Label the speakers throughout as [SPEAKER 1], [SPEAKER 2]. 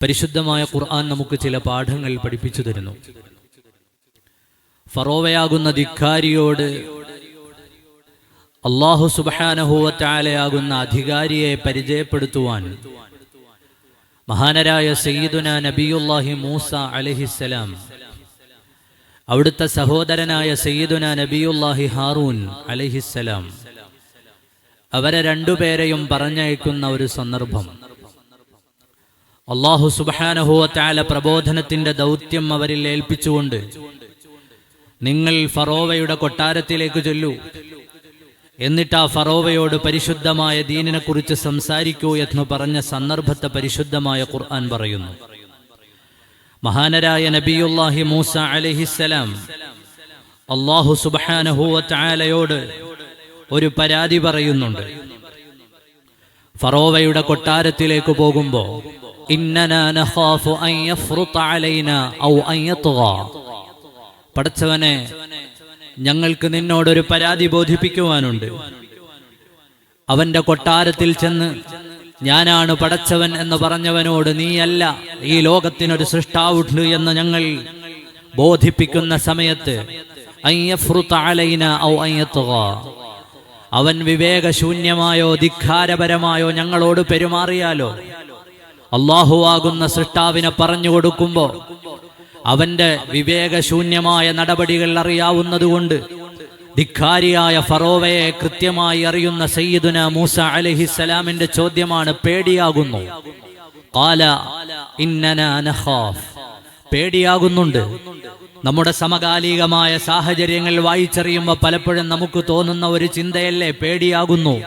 [SPEAKER 1] പരിശുദ്ധമായ ഖുർആൻ നമുക്ക് ചില പാഠങ്ങൾ പഠിപ്പിച്ചു തരുന്നു. ഫറോവയാകുന്ന ധിക്കാരിയോട് അള്ളാഹു സുബാനഹുവറ്റാലയാകുന്ന അധികാരിയെ പരിചയപ്പെടുത്തുവാൻ മഹാനരായ സയ്യിദുന നബിയുല്ലാഹി മൂസ അലഹിസ്സലാം അവിടുത്തെ സഹോദരനായ സയ്യിദുന നബിയുല്ലാഹി ഹാറൂൻ അലഹിസ്സലാം അവരെ രണ്ടുപേരെയും പറഞ്ഞയക്കുന്ന ഒരു സന്ദർഭം. അള്ളാഹു സുബാനഹുവത്താല പ്രബോധനത്തിന്റെ ദൗത്യം അവരിൽ ഏൽപ്പിച്ചുകൊണ്ട് നിങ്ങൾ ഫറോവയുടെ കൊട്ടാരത്തിലേക്ക് ചൊല്ലൂ. എന്നിട്ട് ആ ഫറോവയോട് പരിശുദ്ധമായ ദീനിനെ കുറിച്ച് സംസാരിക്കൂ എന്ന് പറഞ്ഞ സന്ദർഭത്തെ പരിശുദ്ധമായ ഖുർആൻ പറയുന്നു. മഹാനരായ നബിയുല്ലാഹി മൂസ അലഹിസലാം അള്ളാഹു സുബാനഹുവറ്റാലയോട് ഒരു പരാതി പറയുന്നുണ്ട്. ഫറോവയുടെ കൊട്ടാരത്തിലേക്ക് പോകുമ്പോ ഇന്നനാ നഖാഫു അൻ യഫ്റുത അലൈനാ ഔ അൻ യത്ഗാ. പടച്ചവനെ ഞങ്ങൾക്ക് നിന്നോടൊരു പരാതി ബോധിപ്പിക്കുവാനുണ്ട്. അവന്റെ കൊട്ടാരത്തിൽ ചെന്ന് ഞാനാണ് പടച്ചവൻ എന്ന് പറഞ്ഞവനോട് നീയല്ല ഈ ലോകത്തിനൊരു സൃഷ്ടാവുണ്ട് എന്ന് ഞങ്ങൾ ബോധിപ്പിക്കുന്ന സമയത്ത് അവൻ വിവേകശൂന്യമായോ ധിക്കാരപരമായോ ഞങ്ങളോട് പെരുമാറിയാലോ? അള്ളാഹുവാകുന്ന സൃഷ്ടാവിനെ പറഞ്ഞു കൊടുക്കുമ്പോൾ അവന്റെ വിവേകശൂന്യമായ നടപടികൾ അറിയാവുന്നതുകൊണ്ട് ധിക്കാരിയായ ഫറോവയെ കൃത്യമായി അറിയുന്ന സയ്യിദുന മൂസ അലഹിസലാമിന്റെ ചോദ്യമാണ് പേടിയാകുന്നു. കാല ഇന്നന നഖാഫ്. പേടിയാകുന്നുണ്ട്. നമ്മുടെ സമകാലികമായ സാഹചര്യങ്ങൾ വായിച്ചറിയുമ്പോൾ പലപ്പോഴും നമുക്ക് തോന്നുന്ന ഒരു ചിന്തയല്ലേ പേടിയാകുന്നു.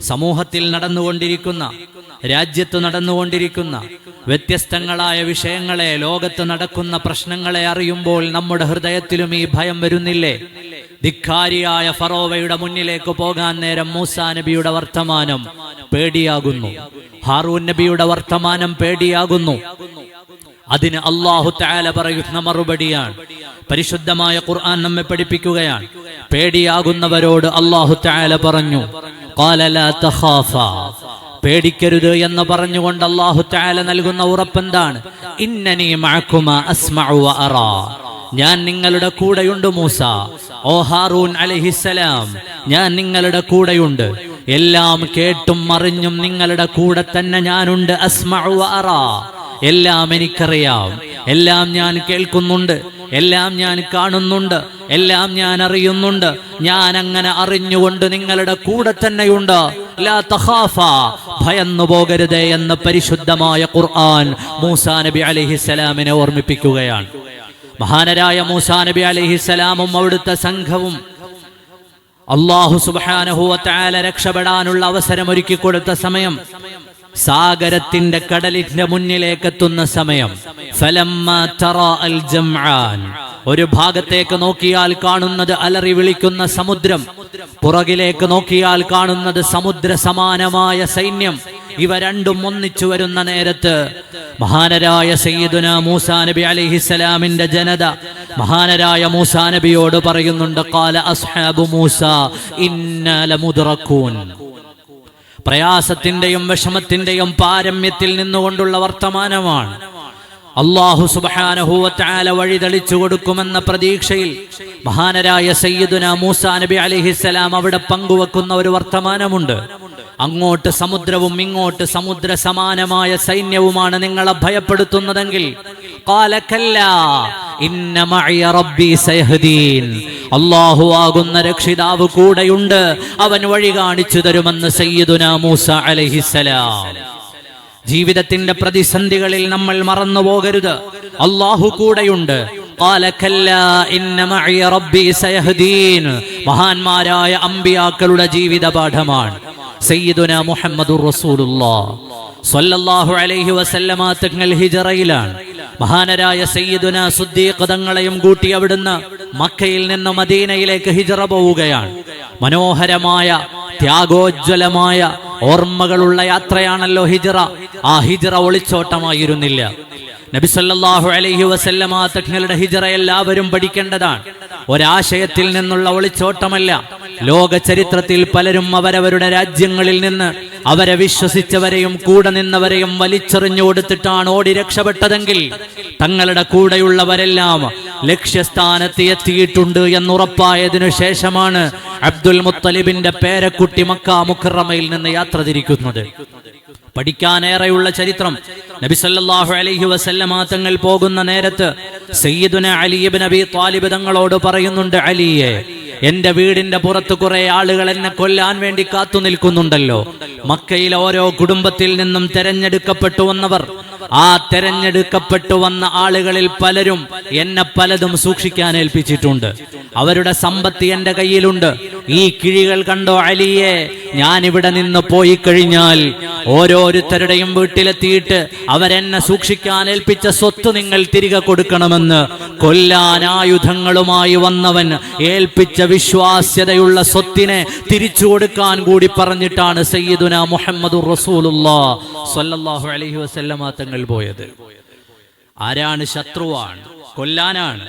[SPEAKER 1] സമൂഹത്തിൽ നടന്നുകൊണ്ടിരിക്കുന്ന രാജ്യത്ത് നടന്നുകൊണ്ടിരിക്കുന്ന വ്യത്യസ്തങ്ങളായ വിഷയങ്ങളെ ലോകത്ത് നടക്കുന്ന പ്രശ്നങ്ങളെ അറിയുമ്പോൾ നമ്മുടെ ഹൃദയത്തിലും ഈ ഭയം വരുന്നില്ലേ? ധിക്കാരിയായ ഫറോവയുടെ മുന്നിലേക്ക് പോകാൻ നേരം മൂസാ നബിയുടെ വർത്തമാനം പേടിയാകുന്നു. ഹാറൂൻ നബിയുടെ വർത്തമാനം പേടിയാകുന്നു. അതിന് അള്ളാഹു താല പറയുന്ന മറുപടിയാണ്. പരിശുദ്ധമായ ഖുർആൻ നമ്മെ പഠിപ്പിക്കുകയാണ്. പേടിയാകുന്നവരോട് അള്ളാഹു താല പറഞ്ഞു "ഖാല ലാ തഖാഫാ." പേടിക്കരുത് എന്ന് പറഞ്ഞുകൊണ്ട് അള്ളാഹു ചാല നൽകുന്ന ഉറപ്പെന്താണ്? ഇന്നനി മഴക്കുമ വ ഞാൻ നിങ്ങളുടെ കൂടെയുണ്ട് മൂസ. ഓ ഹാറൂൻ അലഹിസലാം ഞാൻ നിങ്ങളുടെ കൂടെയുണ്ട്. എല്ലാം കേട്ടും അറിഞ്ഞും നിങ്ങളുടെ കൂടെ തന്നെ ഞാനുണ്ട്. വ എല്ലാം എനിക്കറിയാം. എല്ലാം ഞാൻ കേൾക്കുന്നുണ്ട്. എല്ലാം ഞാൻ കാണുന്നുണ്ട്. എല്ലാം ഞാൻ അറിയുന്നുണ്ട്. ഞാൻ അങ്ങനെ അറിഞ്ഞുകൊണ്ട് നിങ്ങളുടെ കൂടെ തന്നെയുണ്ട്. ഭയന്നു പോകരുതേ എന്ന പരിശുദ്ധമായ ഖുർആൻ മൂസാ നബി അലൈഹിസ്സലാമിനെ ഓർമ്മിപ്പിക്കുകയാണ്. മഹാനരായ മൂസാ നബി അലൈഹിസ്സലാമും അവിടുത്തെ സംഘവും അള്ളാഹു സുബാനഹുല രക്ഷപ്പെടാനുള്ള അവസരം ഒരുക്കി കൊടുത്ത സമയം സാഗരത്തിന്റെ കടലിന്റെ മുന്നിലേക്ക് എത്തുന്ന സമയം തറ അൽ ഒരു ഭാഗത്തേക്ക് നോക്കിയാൽ കാണുന്നത് അലറി വിളിക്കുന്ന സമുദ്രം. പുറകിലേക്ക് നോക്കിയാൽ കാണുന്നത് സമുദ്ര സമാനമായ സൈന്യം. ഇവ രണ്ടും ഒന്നിച്ചു വരുന്ന നേരത്ത് മഹാനരായ സയ്യിദുന മൂസാ നബി അലിഹിസ്സലാമിന്റെ ജനത മഹാനരായ മൂസാ നബിയോട് പറയുന്നുണ്ട് കാല അസ്ഹാബു മൂസ ഇന്നാ ലമുദ്റക്കൂൻ പ്രയാസത്തിന്റെയും വിഷമത്തിന്റെയും പാരമ്യത്തിൽ നിന്നുകൊണ്ടുള്ള വർത്തമാനമാണ്. അള്ളാഹു സുബാനഹൂവറ്റാല വഴി തെളിച്ചു കൊടുക്കുമെന്ന പ്രതീക്ഷയിൽ മഹാനരായ സയ്യിദുന മൂസ നബി അലിഹിസ്സലാം അവിടെ പങ്കുവെക്കുന്ന ഒരു വർത്തമാനമുണ്ട്. അങ്ങോട്ട് സമുദ്രവും ഇങ്ങോട്ട് സമുദ്ര സമാനമായ സൈന്യവുമാണ് നിങ്ങളെ ഭയപ്പെടുത്തുന്നതെങ്കിൽ അള്ളാഹു ആകുന്ന രക്ഷിതാവ് കൂടെയുണ്ട് അവൻ വഴി കാണിച്ചു തരുമെന്ന് സയ്യിദുന മൂസ അലഹിസലാം ജീവിതത്തിന്റെ പ്രതിസന്ധികളിൽ നമ്മൾ മറന്നു പോകരുത്. അള്ളാഹു കൂടെയുണ്ട്. മഹാന്മാരായ അമ്പിയാക്കളുടെ ജീവിത പാഠമാണ് സയ്യിദുന മുഹമ്മദുർ റസൂലുള്ളാ. അലൈഹി വസല്ലമ ഹിജറയിലാണ്. മഹാനരായ സയ്യിദുന സുദ്ദീഖ് തങ്ങളെയും കൂട്ടി അവിടുന്ന് മക്കയിൽ നിന്ന് മദീനയിലേക്ക് ഹിജറ പോവുകയാണ്. മനോഹരമായ ത്യാഗോജ്വലമായ ഓർമ്മകളുള്ള യാത്രയാണല്ലോ ഹിജറ. ആ ഹിജറ ഒളിച്ചോട്ടമായിരുന്നില്ല. നബിസല്ലാഹു അലൈഹി വസല്ലമ തങ്ങളുടെ ഹിജറ എല്ലാവരും പഠിക്കേണ്ടതാണ്. ഒരാശയത്തിൽ നിന്നുള്ള ഒളിച്ചോട്ടമല്ല. ലോക ചരിത്രത്തിൽ പലരും അവരവരുടെ രാജ്യങ്ങളിൽ നിന്ന് അവരെ വിശ്വസിച്ചവരെയും കൂടെ നിന്നവരെയും വലിച്ചെറിഞ്ഞു കൊടുത്തിട്ടാണ് ഓടി രക്ഷപ്പെട്ടതെങ്കിൽ തങ്ങളുടെ കൂടെയുള്ളവരെല്ലാം ലക്ഷ്യസ്ഥാനത്ത് എത്തിയിട്ടുണ്ട് എന്നുറപ്പായതിനു ശേഷമാണ് അബ്ദുൽ മുത്തലിബിന്റെ പേരക്കുട്ടി മക്ക മുക്കറമയിൽ നിന്ന് യാത്ര തിരിക്കുന്നത്. പഠിക്കാനേറെയുള്ള ചരിത്രം. നബി സല്ലല്ലാഹു അലൈഹി വസല്ലമ തങ്ങൾ പോകുന്ന നേരത്ത് സയ്യിദുന അലി നബി താലിബ് തങ്ങളോട് പറയുന്നുണ്ട് അലിയെ എന്റെ വീടിന്റെ പുറത്ത് കുറെ ആളുകൾ എന്നെ കൊല്ലാൻ വേണ്ടി കാത്തു നിൽക്കുന്നുണ്ടല്ലോ. മക്കയിൽ ഓരോ കുടുംബത്തിൽ നിന്നും തെരഞ്ഞെടുക്കപ്പെട്ടു വന്നവർ ആ തെരഞ്ഞെടുക്കപ്പെട്ടു വന്ന ആളുകളിൽ പലരും എന്നെ പലതും സൂക്ഷിക്കാൻ ഏൽപ്പിച്ചിട്ടുണ്ട്. അവരുടെ സമ്പത്ത് എന്റെ കയ്യിലുണ്ട്. ഈ കിഴികൾ കണ്ടോ അലിയെ? ഞാൻ ഇവിടെ നിന്ന് പോയി കഴിഞ്ഞാൽ ഓരോരുത്തരുടെയും വീട്ടിലെത്തിയിട്ട് അവരെന്നെ സൂക്ഷിക്കാൻ ഏൽപ്പിച്ച സ്വത്ത് നിങ്ങൾ തിരികെ കൊടുക്കണമെന്ന് കൊല്ലാൻ ആയുധങ്ങളുമായി വന്നവൻ ഏൽപ്പിച്ച വിശ്വാസ്യതയുള്ള സ്വത്തിനെ തിരിച്ചു കൊടുക്കാൻ കൂടി പറഞ്ഞിട്ടാണ് സയ്യിദുന മുഹമ്മദ് റസൂലുല്ലാ സല്ലല്ലാഹു അലൈഹി വസല്ലമ തങ്ങൾ പോയത്. ആരാണ് ശത്രുവാണ്? കൊല്ലാനാണ്.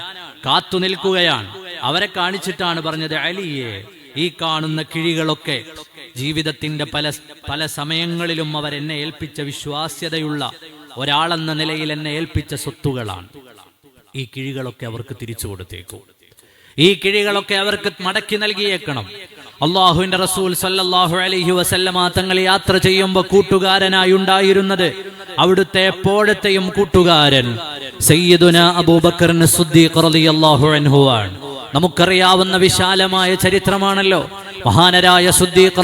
[SPEAKER 1] കാത്തു നിൽക്കുകയാണ്. അവരെ കാണിച്ചിട്ടാണ് പറഞ്ഞത് അലിയെ ഈ കാണുന്ന കിഴികളൊക്കെ ജീവിതത്തിന്റെ പല പല സമയങ്ങളിലും അവർ എന്നെ ഏൽപ്പിച്ച വിശ്വാസ്യതയുള്ള ഒരാളെന്ന നിലയിൽ എന്നെ ഏൽപ്പിച്ച സ്വത്തുകളാണ്. ഈ കിഴികളൊക്കെ അവർക്ക് തിരിച്ചു കൊടുത്തേക്കൂ. ഈ കിഴികളൊക്കെ അവർക്ക് മടക്കി നൽകിയേക്കണം. അള്ളാഹുവിന്റെ റസൂൽ സല്ലാഹു അലഹി വസല്ലമ തങ്ങൾ യാത്ര ചെയ്യുമ്പോൾ കൂട്ടുകാരനായി ഉണ്ടായിരുന്നത് അവിടുത്തെ എപ്പോഴത്തെയും കൂട്ടുകാരൻ സയ്യിദുന അബൂബക്കറിന് സുദ്ദീഖ് റളിയല്ലാഹു അൻഹു ആണ്. നമുക്കറിയാവുന്ന വിശാലമായ ചരിത്രമാണല്ലോ. മഹാനരായ സുദ്ദീഖ്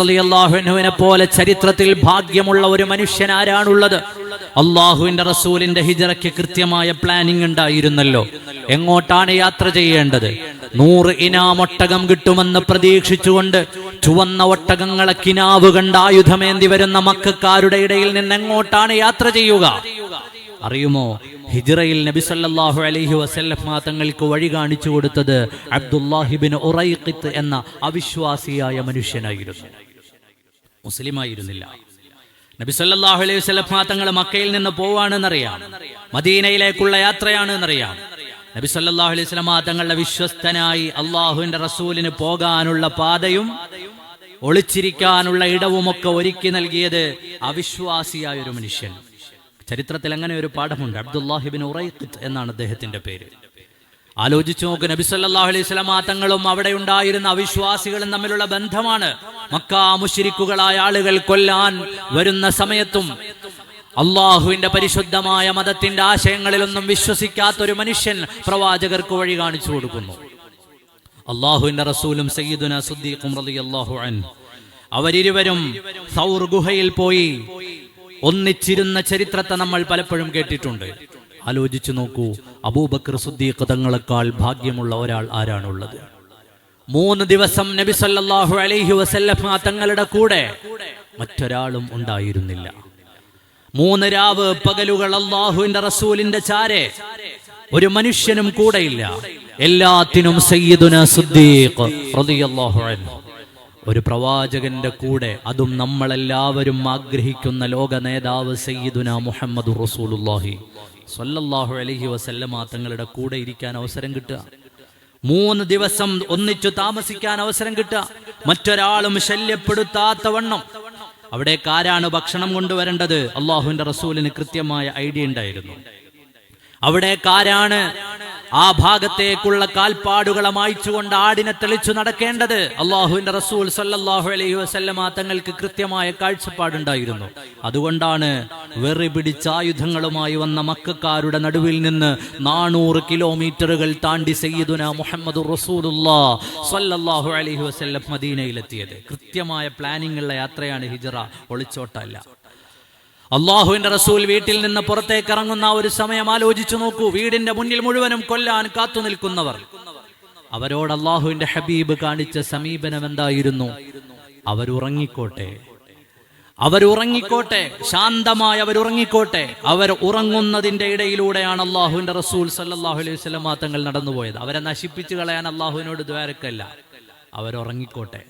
[SPEAKER 1] അൻഹുവിനെ പോലെ ചരിത്രത്തിൽ ഭാഗ്യമുള്ള ഒരു മനുഷ്യൻ ആരാണുള്ളത്? അള്ളാഹുവിന്റെ റസൂലിന്റെ ഹിജറയ്ക്ക് കൃത്യമായ പ്ലാനിംഗ് ഉണ്ടായിരുന്നല്ലോ. എങ്ങോട്ടാണ് യാത്ര ചെയ്യേണ്ടത്? നൂറ് ഇനാമൊട്ടകം കിട്ടുമെന്ന് പ്രതീക്ഷിച്ചുകൊണ്ട് ചുവന്ന ഒട്ടകങ്ങളെ കിനാവ് കണ്ട ആയുധമേന്തി വരുന്ന മക്കാരുടെ ഇടയിൽ നിന്ന് എങ്ങോട്ടാണ് യാത്ര ചെയ്യുക? അറിയുമോ? ഹിജ്റയിൽ നബി സല്ലാഹു അലൈഹി വസല്ലമ തങ്ങൾക്ക് വഴി കാണിച്ചു കൊടുത്തത് അബ്ദുല്ലാഹിബിൻ ഉറൈഖിത്ത് എന്ന അവിശ്വാസിയായ മനുഷ്യനായിരുന്നു. മുസ്ലിമായിരുന്നില്ല. നബി സല്ലാഹു അലൈഹി വസല്ലമ തങ്ങൾ മക്കയിൽ നിന്ന് പോവാണെന്നറിയാം. മദീനയിലേക്കുള്ള യാത്രയാണെന്നറിയാം. നബി സല്ലാഹു അലൈഹി വസല്ലമ തങ്ങളുടെ വിശ്വസ്തനായി അള്ളാഹുവിന്റെ റസൂലിന് പോകാനുള്ള പാതയും ഒളിച്ചിരിക്കാനുള്ള ഇടവുമൊക്കെ ഒരുക്കി നൽകിയത് അവിശ്വാസിയായ ഒരു മനുഷ്യൻ. ചരിത്രത്തിൽ അങ്ങനെ ഒരു പാഠമുണ്ട്. അബ്ദുല്ലാഹിബിൻ ഉറൈഖിത്ത് എന്നാണ് അദ്ദേഹത്തിന്റെ പേര്. ആലോചിച്ചു നോക്ക് നബി സല്ലല്ലാഹു അലൈഹി വസല്ലമ തങ്ങളും അവിടെ ഉണ്ടായിരുന്ന അവിശ്വാസികളും തമ്മിലുള്ള ബന്ധമാണ്. മക്ക മുശ്രിക്കുകളായ ആളുകൾ കൊല്ലാൻ വരുന്ന സമയത്തും അള്ളാഹുവിന്റെ പരിശുദ്ധമായ മതത്തിന്റെ ആശയങ്ങളിലൊന്നും വിശ്വസിക്കാത്ത ഒരു മനുഷ്യൻ പ്രവാചകർക്ക് വഴി കാണിച്ചു കൊടുക്കുന്നു. അള്ളാഹുവിന്റെ റസൂലും സയ്യിദുന സുദ്ദീഖും റളിയല്ലാഹു അൻഹു. അവരിരുവരും സൗർ ഗുഹയിൽ പോയി ഒന്നിച്ചിരുന്ന ചരിത്രത്തെ നമ്മൾ പലപ്പോഴും കേട്ടിട്ടുണ്ട്. ആലോചിച്ചു നോക്കൂ അബൂബക്കർ സുദ്ദീഖ് തങ്ങളെക്കാൾ ഭാഗ്യമുള്ള ഒരാൾ ആരാണുള്ളത്? മൂന്ന് ദിവസം നബി സല്ലല്ലാഹു അലൈഹി വസല്ലമ തങ്ങളുടെ കൂടെ മറ്റൊരാളും ഉണ്ടായിരുന്നില്ല. മൂന്ന് രാവ് പകലുകൾ അള്ളാഹുവിന്റെ റസൂലിന്റെ ചാരെ ഒരു മനുഷ്യനും കൂടെയില്ല. എല്ലാത്തിനും സയ്യിദുന സുദ്ദീഖ് റളിയല്ലാഹു അൻഹു. ഒരു പ്രവാചകന്റെ കൂടെ അതും നമ്മളെല്ലാവരും ആഗ്രഹിക്കുന്ന ലോക നേതാവ് സയ്യിദുന മുഹമ്മദ് റസൂലുല്ലാഹി സൊല്ലാഹു അലഹി വസല്ലമ തങ്ങളുടെ കൂടെ ഇരിക്കാൻ അവസരം കിട്ടുക. മൂന്ന് ദിവസം ഒന്നിച്ചു താമസിക്കാൻ അവസരം കിട്ടുക. മറ്റൊരാളും ശല്യപ്പെടുത്താത്ത വണ്ണം അവിടേക്ക് ആരാണ് ഭക്ഷണം കൊണ്ടുവരേണ്ടത്? അള്ളാഹുവിന്റെ റസൂലിന് കൃത്യമായ ഐഡിയ ഉണ്ടായിരുന്നു. അവിടേക്കാരാണ് ആ ഭാഗത്തേക്കുള്ള കാൽപ്പാടുകളെ മായ്ച്ചുകൊണ്ട് ആടിനെ തെളിച്ചു നടക്കേണ്ടത് അള്ളാഹുവിന്റെ റസൂൽ സല്ലാഹു അലൈഹി വസല്ലമ തങ്ങൾക്ക് കൃത്യമായ കാഴ്ചപ്പാടുണ്ടായിരുന്നു. അതുകൊണ്ടാണ് വെറി പിടിച്ച ആയുധങ്ങളുമായി വന്ന മക്കാരുടെ നടുവിൽ നിന്ന് നാനൂറ് കിലോമീറ്ററുകൾ താണ്ടി സയ്യിദുന മുഹമ്മദ് റസൂലുല്ലാ സല്ലല്ലാഹു അലൈഹി വസല്ലം മദീനയിലെത്തിയത്. കൃത്യമായ പ്ലാനിംഗ് ഉള്ള യാത്രയാണ് ഹിജറ. ഒളിച്ചോട്ടല്ല അള്ളാഹുവിന്റെ റസൂൽ വീട്ടിൽ നിന്ന് പുറത്തേക്ക് ഇറങ്ങുന്ന ഒരു സമയം ആലോചിച്ചു നോക്കൂ. വീടിന്റെ മുന്നിൽ മുഴുവനും കൊല്ലാൻ കാത്തു നിൽക്കുന്നവർ. അവരോട് അള്ളാഹുവിന്റെ ഹബീബ് കാണിച്ച സമീപനം എന്തായിരുന്നു? അവരുറങ്ങിക്കോട്ടെ അവരുറങ്ങിക്കോട്ടെ ശാന്തമായി അവരുറങ്ങിക്കോട്ടെ അവർ ഉറങ്ങുന്നതിന്റെ ഇടയിലൂടെയാണ് അള്ളാഹുവിന്റെ റസൂൽ സല്ലാഹു അലൈഹി തങ്ങൾ നടന്നുപോയത്. അവരെ നശിപ്പിച്ചു കളയാൻ അള്ളാഹുവിനോട് ദ്വാരക്കല്ല. അവരുറങ്ങിക്കോട്ടെ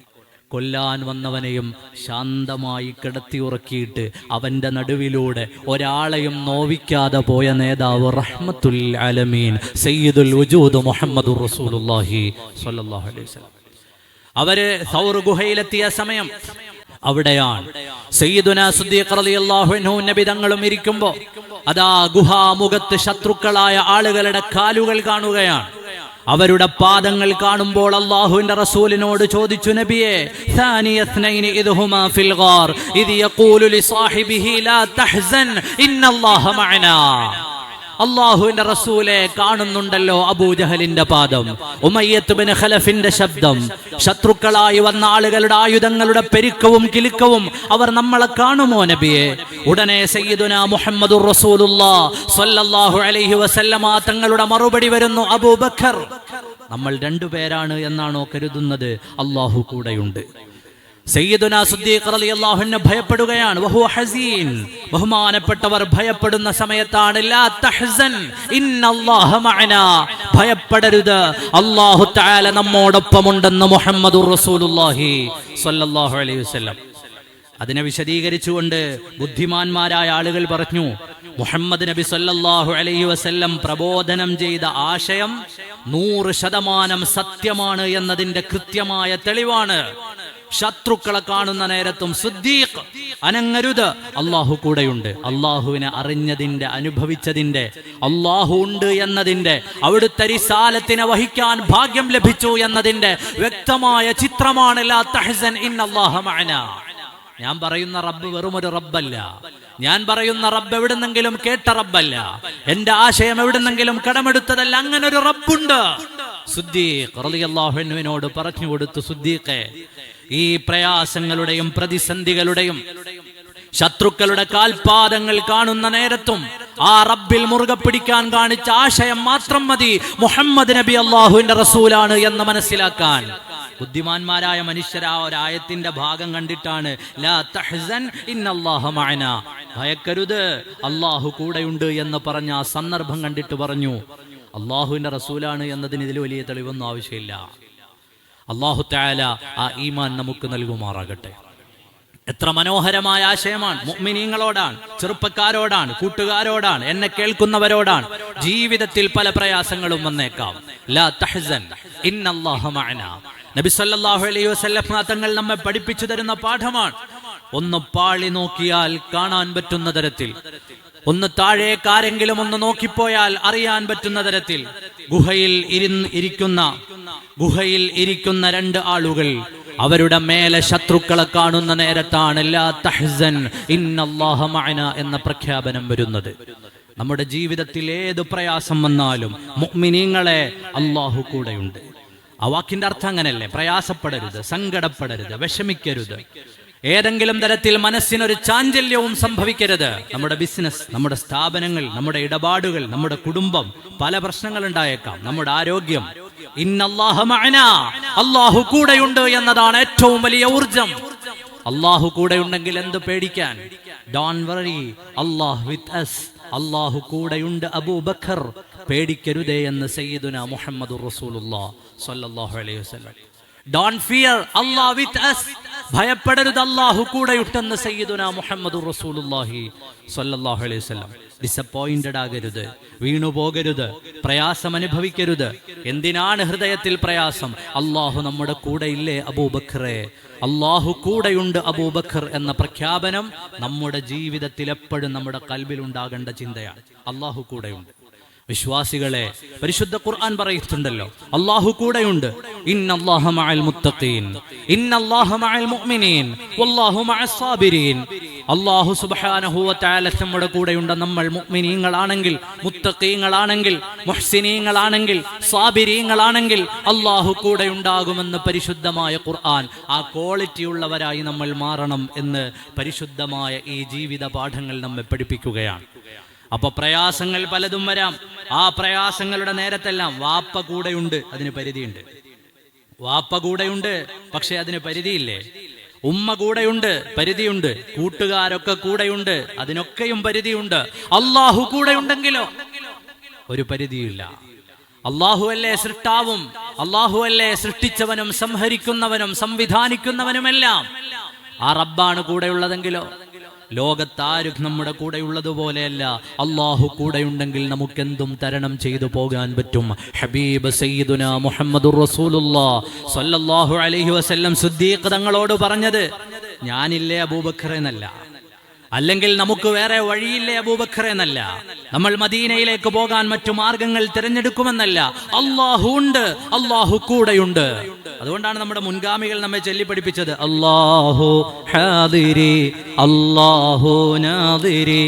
[SPEAKER 1] കൊല്ലാൻ വന്നവനെയും ശാന്തമായി കിടത്തി ഉറക്കിയിട്ട് അവന്റെ നടുവിലൂടെ ഒരാളെയും നോവിക്കാതെ പോയ നേതാവ് റഹ്മത്തുൽ അലമീൻ സയ്യിദുൽ വജൂദ് മുഹമ്മദ് റസൂലുള്ളാഹി സ്വല്ലല്ലാഹു അലൈഹി വസല്ലം. അവർ സൗർ ഗുഹയിലെത്തിയ സമയം അവിടെയാണ്. സയ്യിദുന സുദ്ദീഖ് റളിയല്ലാഹു അൻഹു നബി തങ്ങളും ഇരിക്കുമ്പോ അതാ ഗുഹാമുഖത്ത് ശത്രുക്കളായ ആളുകളുടെ കാലുകൾ കാണുകയാണ്. അവരുടെ പാദങ്ങൾ കാണുമ്പോൾ അള്ളാഹുവിന്റെ റസൂലിനോട് ചോദിച്ചു നബിയെ ഇത് യഖൂലു ലാ ഇന്നല്ലാഹ മഅനാ. അള്ളാഹുവിന്റെ റസൂലെ കാണുന്നുണ്ടല്ലോ അബൂജഹലിന്റെ പാദം. ഉമയ്യത്തുബിന് ഖലഫിന്റെ ശബ്ദം. ശത്രുക്കളായി വന്ന ആളുകളുടെ ആയുധങ്ങളുടെ പെരുക്കവും കിലുക്കവും അവർ നമ്മളെ കാണുമോ നബിയെ? ഉടനെ സയ്യിദുന മുഹമ്മദുർ റസൂലുള്ളാ സ്വല്ലല്ലാഹു അലൈഹി വസല്ലമ തങ്ങളുടെ മറുപടി വരുന്നു അബൂബക്കർ നമ്മൾ രണ്ടുപേരാണ് എന്നാണോ കരുതുന്നത്? അള്ളാഹു കൂടെയുണ്ട്. സയ്യിദുന സുദ്ദീഖ് റളിയല്ലാഹു അൻഹു ഭയപ്പെടുകയാണ്. ബഹുമാനപ്പെട്ടവർ ഭയപ്പെടുന്ന സമയത്താണ് ഭയപ്പെടരുത്. അല്ലാഹു തആല നമ്മോടൊപ്പമുണ്ടെന്ന് മുഹമ്മദ് റസൂലുള്ളാഹി സ്വല്ലല്ലാഹു അലൈഹി വസല്ലം. അതിനെ വിശദീകരിച്ചുകൊണ്ട് ബുദ്ധിമാന്മാരായ ആളുകൾ പറഞ്ഞു മുഹമ്മദ് നബി സല്ലല്ലാഹു അലൈഹി വസല്ലം പ്രബോധനം ചെയ്ത ആശയം നൂറ് ശതമാനം സത്യമാണ് എന്നതിന്റെ കൃത്യമായ തെളിവാണ്. ശത്രുക്കളെ കാണുന്ന നേരത്തും സുദ്ദീഖ് അനങ്ങരുത്. അള്ളാഹു കൂടെയുണ്ട്. അള്ളാഹുവിനെ അറിഞ്ഞതിന്റെ അനുഭവിച്ചതിന്റെ അള്ളാഹു ഉണ്ട് എന്നതിന്റെ അവിടുത്തെ റിസാലത്തിനെ വഹിക്കാൻ ഭാഗ്യം ലഭിച്ചു എന്നതിന്റെ വ്യക്തമായ ചിത്രമാണ് ഞാൻ പറയുന്ന റബ്ബ് വെറുമൊരു റബ്ബല്ല. ഞാൻ പറയുന്ന റബ്ബ് എവിടുന്നെങ്കിലും കേട്ട റബ്ബല്ല. എന്റെ ആശയം എവിടുന്നെങ്കിലും കടമെടുത്തതല്ല. അങ്ങനെ ഒരു റബ്ബുണ്ട്. സുദ്ദീഖ് റളിയല്ലാഹു അൻഹുവിനോട് പറഞ്ഞു കൊടുത്തു സുദ്ദീഖെ ഈ പ്രയാസങ്ങളുടെയും പ്രതിസന്ധികളുടെയും ശത്രുക്കളുടെ കാൽപാദങ്ങൾ കാണുന്ന നേരത്തും ആ റബ്ബിൽ മുറുകെ പിടിക്കാൻ കാണിച്ച ആശയം മാത്രം മതി. മുഹമ്മദ് നബി അള്ളാഹുവിന്റെ റസൂലാണ് എന്ന് മനസ്സിലാക്കാൻ. ബുദ്ധിമാന്മാരായ മനുഷ്യരാ ഒരായത്തിന്റെ ഭാഗം കണ്ടിട്ടാണ്. ലാ തഹ്സൻ ഇന്നല്ലാഹു മഅന. ഭയക്കരുത് അള്ളാഹു കൂടെയുണ്ട് എന്ന് പറഞ്ഞ ആ സന്ദർഭം കണ്ടിട്ട് പറഞ്ഞു. അള്ളാഹുവിന്റെ റസൂലാണ് എന്നതിന് ഇതിൽ വലിയ തെളിവൊന്നും ആവശ്യമില്ല. അള്ളാഹു താല ആ ഈമാൻ നമുക്ക് നൽകുമാറാകട്ടെ. എത്ര മനോഹരമായ ആശയമാണ്. മുഗ്മിനീങ്ങളോടാണ് ചെറുപ്പക്കാരോടാണ് കൂട്ടുകാരോടാണ് എന്നെ കേൾക്കുന്നവരോടാണ് ജീവിതത്തിൽ പല പ്രയാസങ്ങളും വന്നേക്കാം. ലാ തഹ്സൻ നബി സല്ലല്ലാഹു അലൈഹി വസല്ലം തങ്ങൾ നമ്മെ പഠിപ്പിച്ചു തരുന്ന പാഠമാണ്. ഒന്ന് പാളി നോക്കിയാൽ കാണാൻ പറ്റുന്ന തരത്തിൽ ഒന്ന് താഴേക്കാരെങ്കിലും ഒന്ന് നോക്കിപ്പോയാൽ അറിയാൻ പറ്റുന്ന തരത്തിൽ ഗുഹയിൽ ഇരുന്ന് ഇരിക്കുന്ന ഗുഹയിൽ ഇരിക്കുന്ന രണ്ട് ആളുകൾ അവരുടെ മേലെ ശത്രുക്കളെ കാണുന്ന നേരത്താണ് തഹ്സൻ എന്ന പ്രഖ്യാപനം വരുന്നത്. നമ്മുടെ ജീവിതത്തിൽ ഏത് പ്രയാസം വന്നാലും മുഅ്മിനീങ്ങളെ അള്ളാഹു കൂടെയുണ്ട്. ആ വാക്കിന്റെ അർത്ഥം അങ്ങനല്ലേ? പ്രയാസപ്പെടരുത് സങ്കടപ്പെടരുത് വിഷമിക്കരുത്. ഏതെങ്കിലും തരത്തിൽ മനസ്സിനൊരു ചാഞ്ചല്യവും സംഭവിക്കരുത്. നമ്മുടെ ബിസിനസ് നമ്മുടെ സ്ഥാപനങ്ങൾ നമ്മുടെ ഇടപാടുകൾ നമ്മുടെ കുടുംബം പല പ്രശ്നങ്ങൾ ഉണ്ടായേക്കാം നമ്മുടെ ആരോഗ്യം. അള്ളാഹു കൂടെയുണ്ട് എന്നതാണ് ഏറ്റവും വലിയ ഊർജം അള്ളാഹു കൂടെ ഉണ്ടെങ്കിൽ എന്ത് പേടിക്കാൻ? Don't worry Allah with us അള്ളാഹു കൂടെയുണ്ട് അബൂബക്കർ. പേടിക്കരുതേ എന്ന് സയ്യിദുന മുഹമ്മദ് റസൂലുള്ളാഹ് സ്വല്ലല്ലാഹു അലൈഹി വസല്ലം. Don't fear Allah with us ഭയപ്പെടരുത്. അള്ളാഹു കൂടെയുട്ടെന്ന് സയ്യിദുന മുഹമ്മദ് റസൂലുള്ളാഹി സ്വല്ലല്ലാഹു അലൈഹി വസല്ലം. ഡിസപ്പോയിന്റഡ് ആകരുത്. വീണുപോകരുത് പ്രയാസം അനുഭവിക്കരുത്. എന്തിനാണ് ഹൃദയത്തിൽ പ്രയാസം? അള്ളാഹു നമ്മുടെ കൂടെ ഇല്ലേ അബൂബക്കറെ? അള്ളാഹു കൂടെയുണ്ട് അബൂബക്കർ എന്ന പ്രഖ്യാപനം നമ്മുടെ ജീവിതത്തിൽ എപ്പോഴും നമ്മുടെ കൽബിൽ ഉണ്ടാകേണ്ട ചിന്തയാണ്. അള്ളാഹു കൂടെയുണ്ട്. വിശ്വാസികളെ പരിശുദ്ധ ഖുർആൻ പറയുന്നുണ്ടല്ലോ. അള്ളാഹു കൂടെയുണ്ട്. അള്ളാഹു തആല നമ്മുടെ കൂടെയുണ്ട്. നമ്മൾ മുഅ്മിനീങ്ങളാണെങ്കിൽ മുത്തഖീങ്ങളാണെങ്കിൽ മുഹ്സിനീങ്ങളാണെങ്കിൽ സാബിരീങ്ങളാണെങ്കിൽ അള്ളാഹു കൂടെ ഉണ്ടാകുമെന്ന് പരിശുദ്ധമായ ഖുർആൻ ആ ക്വാളിറ്റി ഉള്ളവരായി നമ്മൾ മാറണം എന്ന് പരിശുദ്ധമായ ഈ ജീവിത പാഠങ്ങൾ നമ്മെ പഠിപ്പിക്കുകയാണ്. അപ്പൊ പ്രയാസങ്ങൾ പലതും വരാം. ആ പ്രയാസങ്ങളുടെ നേരത്തെല്ലാം വാപ്പ കൂടെയുണ്ട് അതിന് പരിധിയുണ്ട്. വാപ്പ കൂടെയുണ്ട് പക്ഷെ അതിന് പരിധിയില്ലേ? ഉമ്മ കൂടെയുണ്ട് പരിധിയുണ്ട്. കൂട്ടുകാരൊക്കെ കൂടെയുണ്ട് അതിനൊക്കെയും പരിധിയുണ്ട്. അള്ളാഹു കൂടെയുണ്ടെങ്കിലോ? ഒരു പരിധിയില്ല. അള്ളാഹു അല്ലേ സൃഷ്ടാവും? അള്ളാഹു അല്ലേ സൃഷ്ടിച്ചവനും സംഹരിക്കുന്നവനും സംവിധാനിക്കുന്നവനുമെല്ലാം? ആ റബ്ബാണ് കൂടെയുള്ളതെങ്കിലോ? ലോകത്താരും നമ്മുടെ കൂടെ ഉള്ളതുപോലെയല്ല അള്ളാഹു കൂടെയുണ്ടെങ്കിൽ നമുക്കെന്തും തരണം ചെയ്തു പോകാൻ പറ്റും. ഹബീബ് സയ്യിദുന മുഹമ്മദ് റസൂലുള്ളാ. സ്വല്ലല്ലാഹു അലൈഹി വസല്ലം സുദ്ദീഖ് തങ്ങളോട് പറഞ്ഞത് ഞാനില്ലേ അബൂബക്കർ എന്നല്ല. അല്ലെങ്കിൽ നമുക്ക് വേറെ വഴിയില്ലേ അബൂബക്കർ എന്നല്ല. നമ്മൾ മദീനയിലേക്ക് പോകാൻ മറ്റു മാർഗങ്ങൾ തിരഞ്ഞെടുക്കുമെന്നല്ല. അള്ളാഹു ഉണ്ട് അള്ളാഹു കൂടെയുണ്ട്. അതുകൊണ്ടാണ് നമ്മുടെ മുൻഗാമികൾ നമ്മെ ചൊല്ലി പഠിപ്പിച്ചത്. അള്ളാഹു ഹാദിരി അള്ളാഹു നാദിരി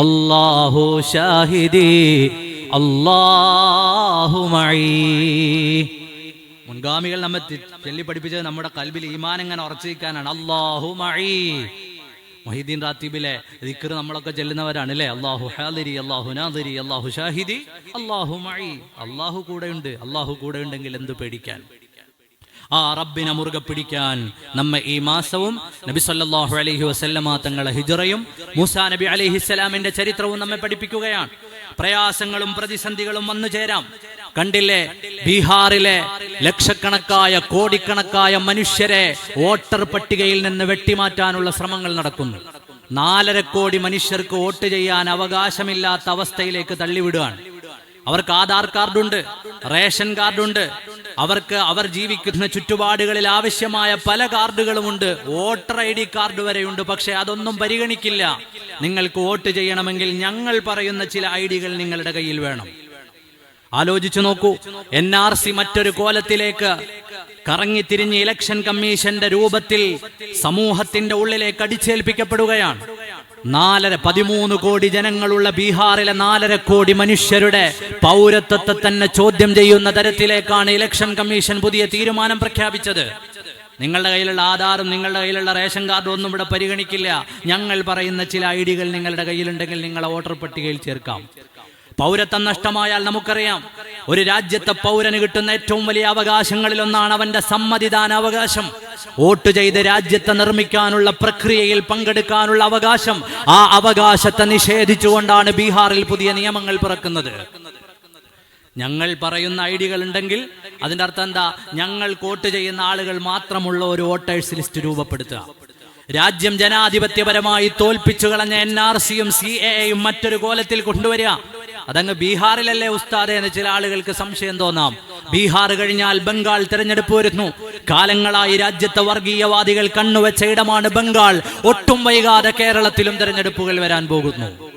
[SPEAKER 1] അള്ളാഹു ഷാഹിദി അള്ളാഹു മഈ. മുൻഗാമികൾ നമ്മെ ചൊല്ലി പഠിപ്പിച്ചത് നമ്മുടെ കൽബിൽ ഈമാൻ എങ്ങനെ ഉറച്ചിരിക്കാനാണ് അള്ളാഹു മഴി മൊഹീദ്ദീൻ റാത്തീബിലെ ദിക്കർ നമ്മളൊക്കെ ചെല്ലുന്നവരാണ് അല്ലേ അള്ളാഹു ഹാദിരി അള്ളാഹു നാദിരി അള്ളാഹു ഷാഹിദി അള്ളാഹു മഴി അള്ളാഹു കൂടെയുണ്ട് അള്ളാഹു കൂടെ ഉണ്ടെങ്കിൽ എന്ത് പേടിക്കാൻ? ആ റബ്ബിനെ മുറുകെ പിടിക്കാൻ നമ്മ ഈ മാസവും നബി സല്ലാഹു അലഹി വസല്ലമ തങ്ങളെ ഹിജറയും മൂസാ നബി അലൈഹിസ്സലാമിന്റെ ചരിത്രവും നമ്മെ പഠിപ്പിക്കുകയാണ്. പ്രയാസങ്ങളും പ്രതിസന്ധികളും വന്നു ചേരാം കണ്ടില്ലേ? ബീഹാറിലെ ലക്ഷക്കണക്കായ കോടിക്കണക്കായ മനുഷ്യരെ വോട്ടർ പട്ടികയിൽ നിന്ന് വെട്ടിമാറ്റാനുള്ള ശ്രമങ്ങൾ നടക്കുന്നു. നാലര കോടി മനുഷ്യർക്ക് വോട്ട് ചെയ്യാൻ അവകാശമില്ലാത്ത അവസ്ഥയിലേക്ക് തള്ളിവിടുകയാണ്. അവർക്ക് ആധാർ കാർഡുണ്ട് റേഷൻ കാർഡുണ്ട്. അവർക്ക് അവർ ജീവിക്കുന്ന ചുറ്റുപാടുകളിൽ ആവശ്യമായ പല കാർഡുകളുമുണ്ട് വോട്ടർ ഐ ഡി കാർഡ് വരെയുണ്ട് പക്ഷെ അതൊന്നും പരിഗണിക്കില്ല. നിങ്ങൾക്ക് വോട്ട് ചെയ്യണമെങ്കിൽ ഞങ്ങൾ പറയുന്ന ചില ഐ ഡികൾ നിങ്ങളുടെ കയ്യിൽ വേണം. ആലോചിച്ചു നോക്കൂ. എൻ ആർ സി മറ്റൊരു കോലത്തിലേക്ക് കറങ്ങി തിരിഞ്ഞ് ഇലക്ഷൻ കമ്മീഷന്റെ രൂപത്തിൽ സമൂഹത്തിന്റെ ഉള്ളിലേക്ക് അടിച്ചേൽപ്പിക്കപ്പെടുകയാണ്. നാലര പതിമൂന്ന് കോടി ജനങ്ങളുള്ള ബീഹാറിലെ നാലര കോടി മനുഷ്യരുടെ പൗരത്വത്തെ തന്നെ ചോദ്യം ചെയ്യുന്ന തരത്തിലേക്കാണ് ഇലക്ഷൻ കമ്മീഷൻ പുതിയ തീരുമാനം പ്രഖ്യാപിച്ചത്. നിങ്ങളുടെ കയ്യിലുള്ള ആധാറും നിങ്ങളുടെ കയ്യിലുള്ള റേഷൻ കാർഡും ഒന്നും ഇവിടെ പരിഗണിക്കില്ല. ഞങ്ങൾ പറയുന്ന ചില ഐ ഡികൾ നിങ്ങളുടെ കയ്യിലുണ്ടെങ്കിൽ നിങ്ങളെ വോട്ടർ പട്ടികയിൽ ചേർക്കാം. പൗരത്വം നഷ്ടമായാൽ നമുക്കറിയാം. ഒരു രാജ്യത്തെ പൗരന് കിട്ടുന്ന ഏറ്റവും വലിയ അവകാശങ്ങളിൽ ഒന്നാണ് അവന്റെ സമ്മതിദാന അവകാശം. വോട്ട് ചെയ്ത് രാജ്യത്തെ നിർമ്മിക്കാനുള്ള പ്രക്രിയയിൽ പങ്കെടുക്കാനുള്ള അവകാശം. ആ അവകാശത്തെ നിഷേധിച്ചുകൊണ്ടാണ് ബീഹാറിൽ പുതിയ നിയമങ്ങൾ പിറക്കുന്നത്. ഞങ്ങൾ പറയുന്ന ഐഡികൾ ഉണ്ടെങ്കിൽ അതിന്റെ അർത്ഥം എന്താ? ഞങ്ങൾ വോട്ട് ചെയ്യുന്ന ആളുകൾ മാത്രമുള്ള ഒരു വോട്ടേഴ്സ് ലിസ്റ്റ് രൂപപ്പെടുത്തുക. രാജ്യം ജനാധിപത്യപരമായി തോൽപ്പിച്ചു കളഞ്ഞ എൻ ആർ സിയും സി എയും മറ്റൊരു കോലത്തിൽ കൊണ്ടുവരിക. അതങ്ങ് ബീഹാറിലല്ലേ ഉസ്താദെ എന്ന് ചില ആളുകൾക്ക് സംശയം തോന്നാം. ബീഹാർ കഴിഞ്ഞാൽ ബംഗാൾ തെരഞ്ഞെടുപ്പ് വരുന്നു. കാലങ്ങളായി രാജ്യത്തെ വർഗീയവാദികൾ കണ്ണുവെച്ച ഇടമാണ് ബംഗാൾ. ഒട്ടും വൈകാതെ കേരളത്തിലും തിരഞ്ഞെടുപ്പുകൾ വരാൻ പോകുന്നു.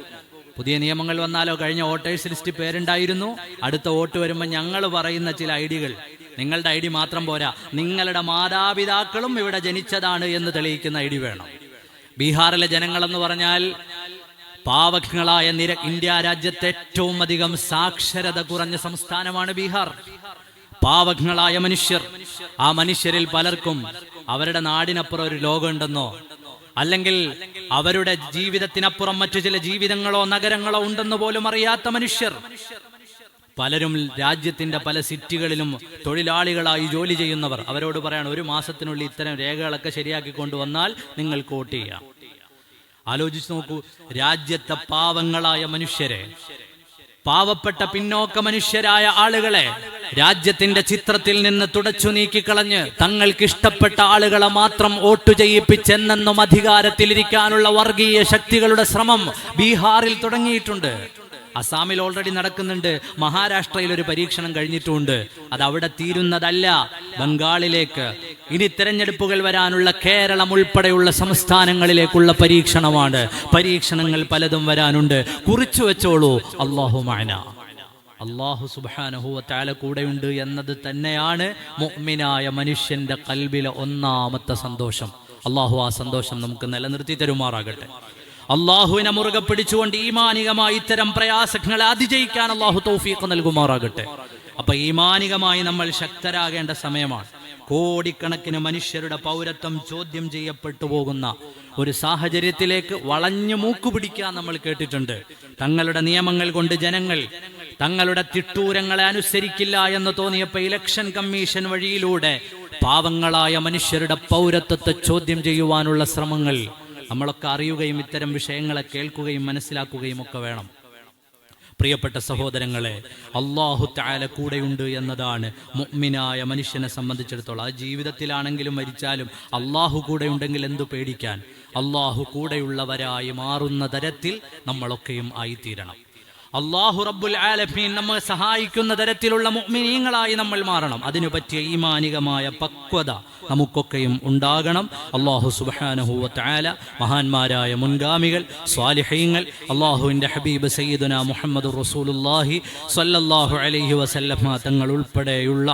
[SPEAKER 1] പുതിയ നിയമങ്ങൾ വന്നാലോ? കഴിഞ്ഞ വോട്ടേഴ്സ് ലിസ്റ്റ് പേരുണ്ടായിരുന്നു. അടുത്ത വോട്ട് വരുമ്പോൾ ഞങ്ങൾ പറയുന്ന ചില ഐഡികൾ. നിങ്ങളുടെ ഐ ഡി മാത്രം പോരാ. നിങ്ങളുടെ മാതാപിതാക്കളും ഇവിടെ ജനിച്ചതാണ് എന്ന് തെളിയിക്കുന്ന ഐ ഡി വേണം. ബീഹാറിലെ ജനങ്ങളെന്ന് പറഞ്ഞാൽ പാവങ്ങളായ നിര ഇന്ത്യ രാജ്യത്തെ ഏറ്റവും അധികം സാക്ഷരത കുറഞ്ഞ സംസ്ഥാനമാണ് ബീഹാർ. പാവങ്ങളായ മനുഷ്യർ ആ മനുഷ്യരിൽ പലർക്കും അവരുടെ നാടിനപ്പുറം ഒരു ലോകമുണ്ടെന്നോ അല്ലെങ്കിൽ അവരുടെ ജീവിതത്തിനപ്പുറം മറ്റു ചില ജീവിതങ്ങളോ നഗരങ്ങളോ ഉണ്ടെന്ന് പോലും അറിയാത്ത മനുഷ്യർ. പലരും രാജ്യത്തിന്റെ പല സിറ്റികളിലും തൊഴിലാളികളായി ജോലി ചെയ്യുന്നവർ അവരോട് പറയാണ് ഒരു മാസത്തിനുള്ളിൽ ഇത്തരം രേഖകളൊക്കെ ശരിയാക്കി കൊണ്ടുവന്നാൽ നിങ്ങൾക്ക് വോട്ട് ചെയ്യാം. ആലോചിച്ച് നോക്കൂ. രാജ്യത്തെ പാവങ്ങളായ മനുഷ്യരെ പാവപ്പെട്ട പിന്നോക്ക മനുഷ്യരായ ആളുകളെ രാജ്യത്തിന്റെ ചിത്രത്തിൽ നിന്ന് തുടച്ചു നീക്കിക്കളഞ്ഞ് തങ്ങൾക്ക് ഇഷ്ടപ്പെട്ട ആളുകളെ മാത്രം വോട്ടു ചെയ്യിപ്പിച്ചെന്നെന്നും അധികാരത്തിലിരിക്കാനുള്ള വർഗീയ ശക്തികളുടെ ശ്രമം ബീഹാറിൽ തുടങ്ങിയിട്ടുണ്ട്. അസാമിൽ ഓൾറെഡി നടക്കുന്നുണ്ട്. മഹാരാഷ്ട്രയിൽ ഒരു പരീക്ഷണം കഴിഞ്ഞിട്ടുണ്ട്. അത് അവിടെ തീരുന്നതല്ല. ബംഗാളിലേക്ക്. ഇനി തെരഞ്ഞെടുപ്പുകൾ വരാനുള്ള കേരളം ഉൾപ്പെടെയുള്ള സംസ്ഥാനങ്ങളിലേക്കുള്ള പരീക്ഷണമാണ്. പരീക്ഷണങ്ങൾ പലതും വരാനുണ്ട്. കുറിച്ചു വെച്ചോളൂ. അള്ളാഹു മാന അള്ളാഹു സുബാനഹുവാല കൂടെയുണ്ട് എന്നത് തന്നെയാണ് മുഅ്മിനായ മനുഷ്യന്റെ കൽബിലെ ഒന്നാമത്തെ സന്തോഷം. അള്ളാഹു ആ സന്തോഷം നമുക്ക് നിലനിർത്തി തരുമാറാകട്ടെ. അള്ളാഹുവിനെ മുറുകെ പിടിച്ചുകൊണ്ട് ഈമാനികമായി ഇത്തരം പ്രയാസങ്ങളെ അതിജയിക്കാൻ അള്ളാഹു തൗഫീഖ് നൽകുമാറാകട്ടെ. അപ്പൊ ഈമാനികമായി നമ്മൾ ശക്തരാകേണ്ട സമയമാണ്. കോടിക്കണക്കിന് മനുഷ്യരുടെ പൗരത്വം ചോദ്യം ചെയ്യപ്പെട്ടു പോകുന്ന ഒരു സാഹചര്യത്തിലേക്ക് വളഞ്ഞു മൂക്കുപിടിക്കാൻ നമ്മൾ കേട്ടിട്ടുണ്ട്. തങ്ങളുടെ നിയമങ്ങൾ കൊണ്ട് ജനങ്ങൾ തങ്ങളുടെ തിട്ടൂരങ്ങളെ അനുസരിക്കില്ല എന്ന് തോന്നിയപ്പോ ഇലക്ഷൻ കമ്മീഷൻ വഴിയിലൂടെ പാവങ്ങളായ മനുഷ്യരുടെ പൗരത്വത്തെ ചോദ്യം ചെയ്യുവാനുള്ള ശ്രമങ്ങൾ നമ്മളൊക്കെ അറിയുകയും ഇത്തരം വിഷയങ്ങളെ കേൾക്കുകയും മനസ്സിലാക്കുകയും ഒക്കെ വേണം. പ്രിയപ്പെട്ട സഹോദരങ്ങളെ അള്ളാഹു താല കൂടെയുണ്ട് എന്നതാണ് മുഗ്മിനായ മനുഷ്യനെ സംബന്ധിച്ചിടത്തോളം. ആ ജീവിതത്തിലാണെങ്കിലും മരിച്ചാലും അള്ളാഹു കൂടെയുണ്ടെങ്കിൽ എന്തു പേടിക്കാൻ? അള്ളാഹു കൂടെയുള്ളവരായി മാറുന്ന തരത്തിൽ നമ്മളൊക്കെയും ആയിത്തീരണം. അള്ളാഹു റബ്ബുൽ ആലമീൻ നമ്മെ സഹായിക്കുന്ന തരത്തിലുള്ള മുഅ്മിനീങ്ങളായി നമ്മൾ മാറണം. അതിനു പറ്റിയ ഈമാനികമായ പക്വത നമുക്കൊക്കെയും ഉണ്ടാകണം. അള്ളാഹു സുബ്ഹാനഹു വതആല മഹാന്മാരായ മുൻഗാമികൾ സ്വാലിഹീങ്ങൾ അള്ളാഹുവിന്റെ ഹബീബ് സയ്യിദുന മുഹമ്മദ് റസൂലുള്ളാഹി സ്വല്ലല്ലാഹു അലൈഹി വസല്ലമ തങ്ങൾ ഉൾപ്പെടെയുള്ള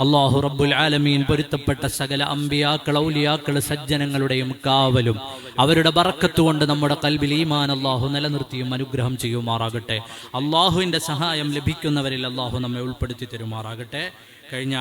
[SPEAKER 1] അള്ളാഹു റബ്ബുൽ ആലമീൻ പൊരുത്തപ്പെട്ട സകല അമ്പിയാക്കൾ ഔലിയാക്കൾ സജ്ജനങ്ങളുടെയും കാവലും അവരുടെ ബറക്കത്ത് കൊണ്ട് നമ്മുടെ കൽബിൽ ഈമാൻ അള്ളാഹു നിലനിർത്തിയും അനുഗ്രഹം ചെയ്യുമാറാകട്ടെ. അള്ളാഹുവിന്റെ സഹായം ലഭിക്കുന്നവരിൽ അള്ളാഹു നമ്മെ ഉൾപ്പെടുത്തി തരുമാറാകട്ടെ. കഴിഞ്ഞ